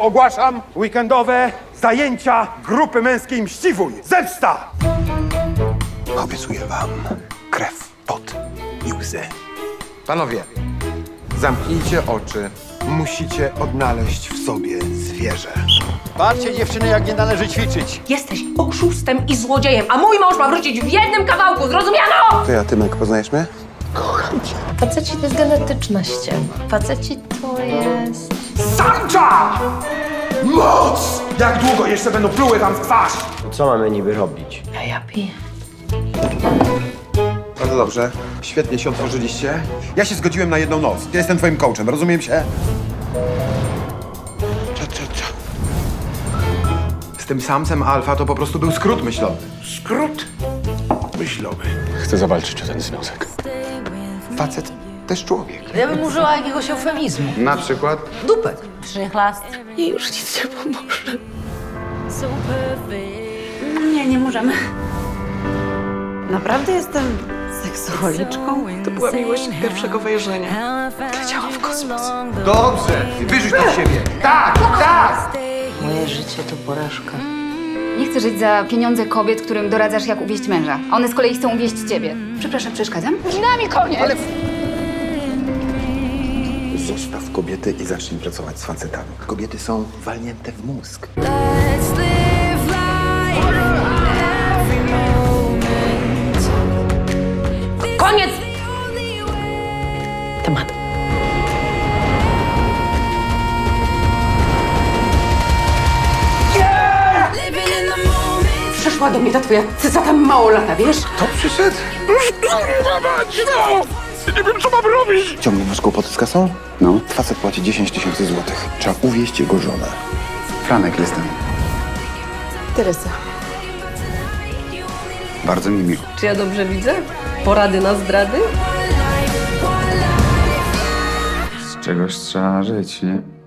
Ogłaszam weekendowe zajęcia grupy męskiej Mściwój. Zemsta! Obiecuję wam krew, pot i łzy. Panowie, zamknijcie oczy. Musicie odnaleźć w sobie zwierzę. Patrzcie dziewczyny, jak nie należy ćwiczyć. Jesteś oszustem i złodziejem, a mój mąż ma wrócić w jednym kawałku, zrozumiano? Ty, a Tymek, poznajesz mnie? Faceci to jest genetyczność. Faceci to jest... Samcza! Moc! Jak długo jeszcze będą pluły wam w twarz? Co mamy niby robić? A ja piję. Bardzo dobrze. Świetnie się otworzyliście. Ja się zgodziłem na jedną noc. Ja jestem twoim coachem, rozumiem się? Cza, cza, cza. Z tym samcem alfa to po prostu był skrót myślowy. Skrót myślowy. Chcę zawalczyć o ten związek. Facet też człowiek. Ja bym użyła jakiegoś eufemizmu. Na przykład? Dupek. Przychlast. I już nic nie pomoże. Nie, nie możemy. Naprawdę jestem seksucholiczką? To była miłość pierwszego wejrzenia. Leciałam w kosmos. Dobrze! Wyrzuć to z siebie! Tak, tak! Moje życie to porażka. Chcę żyć za pieniądze kobiet, którym doradzasz, jak uwieść męża. A One z kolei chcą uwieść ciebie. Przepraszam, przeszkadzam? Z nami koniec! Ale... Zostaw kobiety i zacznij pracować z facetami. Kobiety są walnięte w mózg. Koniec! Temat. Przyszła do mnie ta twoja cycata mało lata, wiesz? To przyszedł? Ciągle masz kłopoty z kasą? No. Facet płaci 10 tysięcy złotych. Trzeba uwieść jego żonę. Franek jestem. Teresa. Bardzo mi miło. Czy ja dobrze widzę? Porady na zdrady? Z czegoś trzeba żyć, nie?